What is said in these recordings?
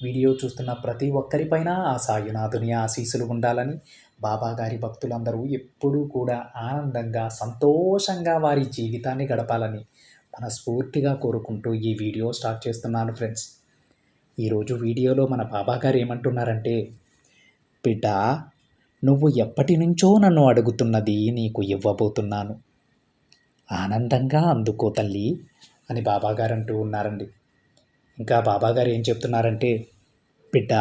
Video చూస్తున్న ప్రతి ఒక్కరిపైన ఆ సాయునాథుని ఆశీస్సులు ఉండాలని బాబాగారి భక్తులందరూ ఎప్పుడూ కూడా ఆనందంగా సంతోషంగా వారి జీవితాన్ని గడపాలని మనస్ఫూర్తిగా కోరుకుంటూ ఈ వీడియో స్టార్ట్ చేస్తున్నాను ఫ్రెండ్స్. ఈరోజు వీడియోలో మన బాబాగారు ఏమంటున్నారంటే బిడ్డ నువ్వు ఎప్పటి నుంచో నన్ను అడుగుతున్నది నీకు ఇవ్వబోతున్నాను. ఆనందంగా అందుకో తల్లి అని బాబాగారు అంటూ ఉన్నారండి. ఇంకా బాబాగారు ఏం చెప్తున్నారంటే బిడ్డ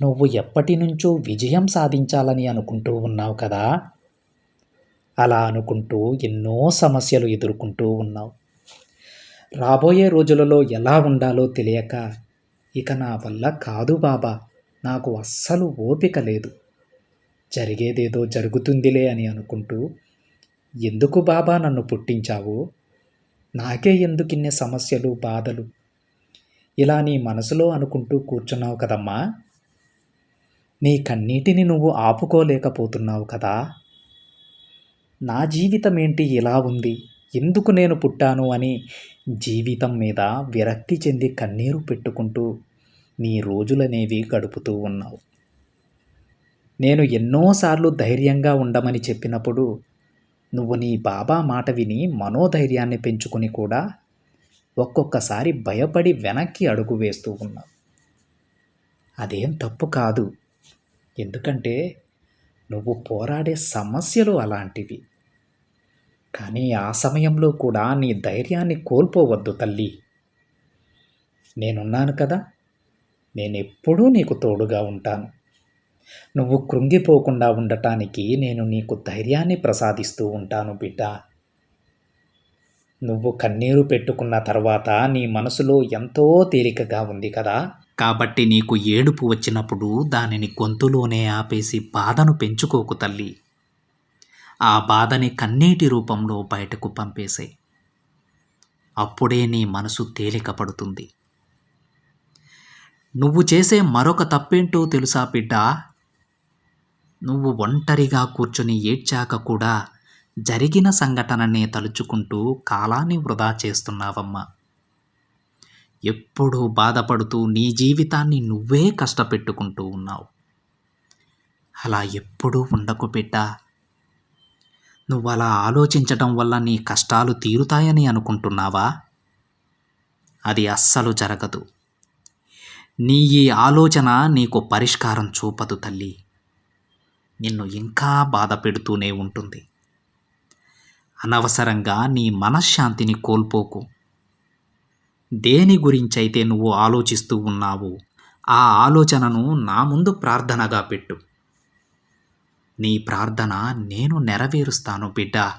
నువ్వు ఎప్పటి నుంచో విజయం సాధించాలని అనుకుంటూ ఉన్నావు కదా. అలా అనుకుంటూ ఎన్నో సమస్యలు ఎదుర్కొంటూ ఉన్నావు. రాబోయే రోజులలో ఎలా ఉండాలో తెలియక ఇక నా వల్ల కాదు బాబా నాకు అస్సలు ఓపిక లేదు. జరిగేదేదో జరుగుతుందిలే అని అనుకుంటూ ఎందుకు బాబా నన్ను పుట్టించావు? నాకే ఎందుకు ఇన్ని సమస్యలు బాధలు? ఇలా నీ మనసులో అనుకుంటూ కూర్చున్నావు కదమ్మా. నీ కన్నీటిని నువ్వు ఆపుకోలేకపోతున్నావు కదా. నా జీవితం ఏంటి ఇలా ఉంది? ఎందుకు నేను పుట్టాను అని జీవితం మీద విరక్తి చెంది కన్నీరు పెట్టుకుంటూ నీ రోజులనేవి గడుపుతూ ఉన్నావు. నేను ఎన్నోసార్లు ధైర్యంగా ఉండమని చెప్పినప్పుడు నువ్వు నీ బాబా మాట విని మనోధైర్యాన్ని పెంచుకొని కూడా ఒక్కొక్కసారి భయపడి వెనక్కి అడుగు వేస్తూ ఉన్నావు అదేం తప్పు కాదు. ఎందుకంటే నువ్వు పోరాడే సమస్యలు అలాంటివి. కానీ ఆ సమయంలో కూడా నీ ధైర్యాన్ని కోల్పోవద్దు తల్లి. నేనున్నాను కదా. నేనెప్పుడూ నీకు తోడుగా ఉంటాను. నువ్వు కృంగిపోకుండా ఉండటానికి నేను నీకు ధైర్యాన్ని ప్రసాదిస్తూ ఉంటాను బిడ్డ. నువ్వు కన్నీరు పెట్టుకున్న తర్వాత నీ మనసులో ఎంతో తేలికగా ఉంది కదా? కాబట్టి నీకు ఏడుపు వచ్చినప్పుడు దానిని గొంతులోనే ఆపేసి బాధను పెంచుకోకు తల్లి. ఆ బాధని కన్నీటి రూపంలో బయటకు పంపేసే. అప్పుడే నీ మనసు తేలిక పడుతుంది నువ్వు చేసే మరొక తప్పేంటో తెలుసా బిడ్డ? నువ్వు ఒంటరిగా కూర్చొని ఏడ్చాక కూడా జరిగిన సంఘటననే తలుచుకుంటూ కాలాన్ని వృధా చేస్తున్నావమ్మా. ఎప్పుడూ బాధపడుతూ నీ జీవితాన్ని నువ్వే కష్టపెట్టుకుంటూ ఉన్నావు. అలా ఎప్పుడూ ఉండకు బిడ్డ. నువ్వు అలా ఆలోచించటం వల్ల నీ కష్టాలు తీరుతాయని అనుకుంటున్నావా? అది అస్సలు జరగదు. నీ ఈ ఆలోచన నీకు పరిష్కారం చూపదు తల్లి. నిన్ను ఇంకా బాధ పెడుతూనే ఉంటుంది. అనవసరంగా నీ మనశ్శాంతిని కోల్పోకు. దేని గురించైతే నువ్వు ఆలోచిస్తూ ఉన్నావు ఆ ఆలోచనను నా ముందు ప్రార్థనగా పెట్టు. నీ ప్రార్థన నేను నెరవేరుస్తాను బిడ్డ.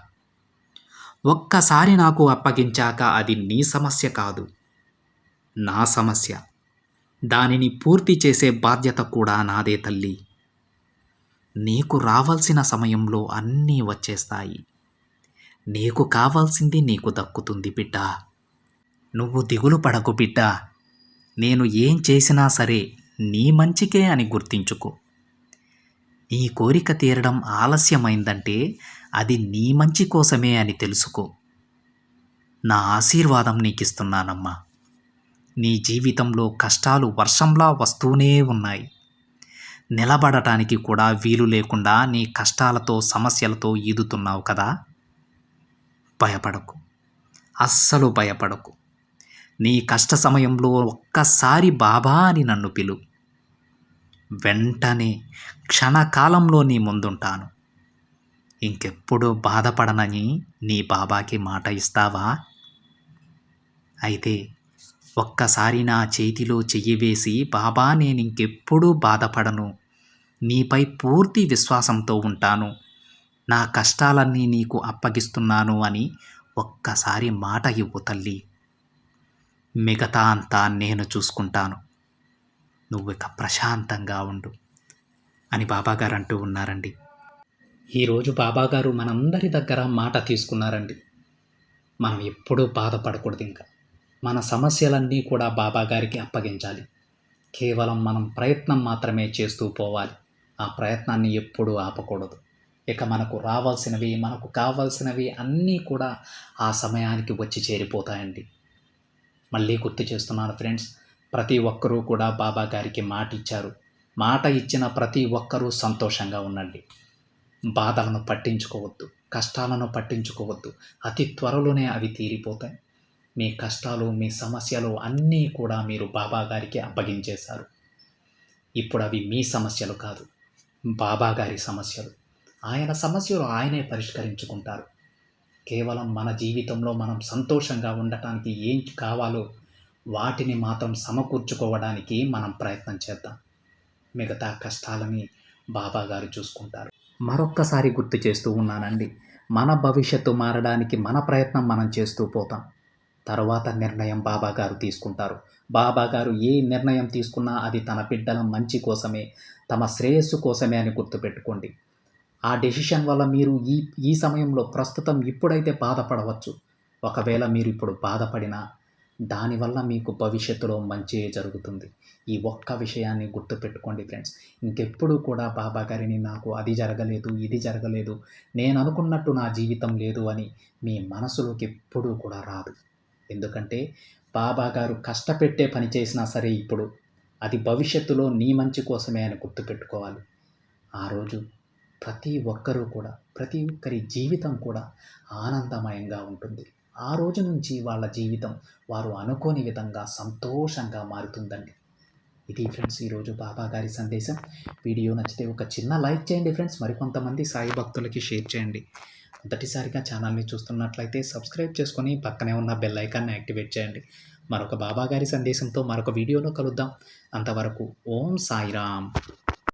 ఒక్కసారి నాకు అప్పగించాక అది నీ సమస్య కాదు. నా సమస్య. దానిని పూర్తి చేసే బాధ్యత కూడా నాదే తల్లి. నీకు రావాల్సిన సమయంలో అన్నీ వచ్చేస్తాయి. నీకు కావాల్సింది నీకు దక్కుతుంది బిడ్డ. నువ్వు దిగులు పడకు బిడ్డ. నేను ఏం చేసినా సరే నీ మంచికే అని గుర్తించుకో. నీ కోరిక తీరడం ఆలస్యమైందంటే అది నీ మంచి కోసమే అని తెలుసుకో. నా ఆశీర్వాదం నీకిస్తున్నానమ్మా. నీ జీవితంలో కష్టాలు వర్షంలా వస్తూనే ఉన్నాయి. నిలబడటానికి కూడా వీలు లేకుండా నీ కష్టాలతో సమస్యలతో ఈదుతున్నావు కదా. భయపడకు. అస్సలు భయపడకు. నీ కష్ట సమయంలో ఒక్కసారి బాబా అని నన్ను పిలు. వెంటనే క్షణకాలంలో నీ ముందుంటాను. ఇంకెప్పుడు బాధపడనని నీ బాబాకి మాట ఇస్తావా? అయితే ఒక్కసారి నా చేతిలో చెయ్యి వేసి బాబా నేను ఇంకెప్పుడూ బాధపడను. నీపై పూర్తి విశ్వాసంతో ఉంటాను. నా కష్టాలన్నీ నీకు అప్పగిస్తున్నాను అని ఒక్కసారి మాట ఇవ్వు తల్లి. మిగతా అంతా నేను చూసుకుంటాను. నువ్వు ఇక ప్రశాంతంగా ఉండు అని బాబాగారు అంటూ ఉన్నారండి. ఈరోజు బాబాగారు మనందరి దగ్గర మాట తీసుకున్నారండి. మనం ఎప్పుడూ బాధపడకూడదు ఇంకా. మన సమస్యలన్నీ కూడా బాబాగారికి అప్పగించాలి. కేవలం మనం ప్రయత్నం మాత్రమే చేస్తూ పోవాలి. ఆ ప్రయత్నాన్ని ఎప్పుడూ ఆపకూడదు. ఇక మనకు రావాల్సినవి మనకు కావాల్సినవి అన్నీ కూడా ఆ సమయానికి వచ్చి చేరిపోతాయండి. మళ్ళీ గుర్తు చేస్తున్నాను ఫ్రెండ్స్ ప్రతి ఒక్కరూ కూడా బాబా గారికి మాట ఇచ్చారు. మాట ఇచ్చిన ప్రతి ఒక్కరూ సంతోషంగా ఉండండి. బాధలను పట్టించుకోవద్దు కష్టాలను పట్టించుకోవద్దు. అతి త్వరలోనే అవి తీరిపోతాయి. మీ కష్టాలు మీ సమస్యలు అన్నీ కూడా మీరు బాబా గారికి అప్పగించేశారు. ఇప్పుడు అవి మీ సమస్యలు కాదు బాబా గారి సమస్యలు. ఆయన సమస్యలు ఆయనే పరిష్కరించుకుంటారు. కేవలం మన జీవితంలో మనం సంతోషంగా ఉండటానికి ఏం కావాలో వాటిని మాత్రం సమకూర్చుకోవడానికి మనం ప్రయత్నం చేద్దాం. మిగతా కష్టాలని బాబా గారు చూసుకుంటారు. మరొక్కసారి గుర్తు చేస్తూ ఉన్నానండి. మన భవిష్యత్తు మారడానికి మన ప్రయత్నం మనం చేస్తూ పోతాం. తర్వాత నిర్ణయం బాబా గారు తీసుకుంటారు. బాబా గారు ఏ నిర్ణయం తీసుకున్నా అది తన బిడ్డల మంచి కోసమే తమ శ్రేయస్సు కోసమే అని గుర్తుపెట్టుకోండి. ఆ డెసిషన్ వల్ల మీరు ఈ ఈ సమయంలో ప్రస్తుతం ఇప్పుడైతే బాధపడవచ్చు. ఒకవేళ మీరు ఇప్పుడు బాధపడినా దానివల్ల మీకు భవిష్యత్తులో మంచి జరుగుతుంది. ఈ ఒక్క విషయాన్ని గుర్తుపెట్టుకోండి ఫ్రెండ్స్. ఇంకెప్పుడు కూడా బాబా గారిని నాకు అది జరగలేదు ఇది జరగలేదు నేను అనుకున్నట్టు నా జీవితం లేదు అని మీ మనసులోకి ఎప్పుడూ కూడా రాదు. ఎందుకంటే బాబా గారు కష్టపెట్టే పని చేసినా సరే ఇప్పుడు అది భవిష్యత్తులో నీ మంచి కోసమే అని గుర్తుపెట్టుకోవాలి. ఆ రోజు ప్రతి ఒక్కరూ కూడా ప్రతి ఒక్కరి జీవితం కూడా ఆనందమయంగా ఉంటుంది. ఆ రోజు నుంచి వాళ్ళ జీవితం వారు అనుకోని విధంగా సంతోషంగా మారుతుందండి. ఇది ఫ్రెండ్స్ ఈరోజు బాబా గారి సందేశం. వీడియో నచ్చితే ఒక చిన్న లైక్ చేయండి ఫ్రెండ్స్. మరికొంతమంది సాయి భక్తులకి షేర్ చేయండి. మొదటిసారిగా ఛానల్ని చూస్తున్నట్లయితే సబ్స్క్రైబ్ చేసుకొని పక్కనే ఉన్న బెల్ ఐకాన్ని యాక్టివేట్ చేయండి. మరొక బాబా గారి సందేశంతో మరొక వీడియోలో కలుద్దాం. అంతవరకు ఓం సాయిరామ్.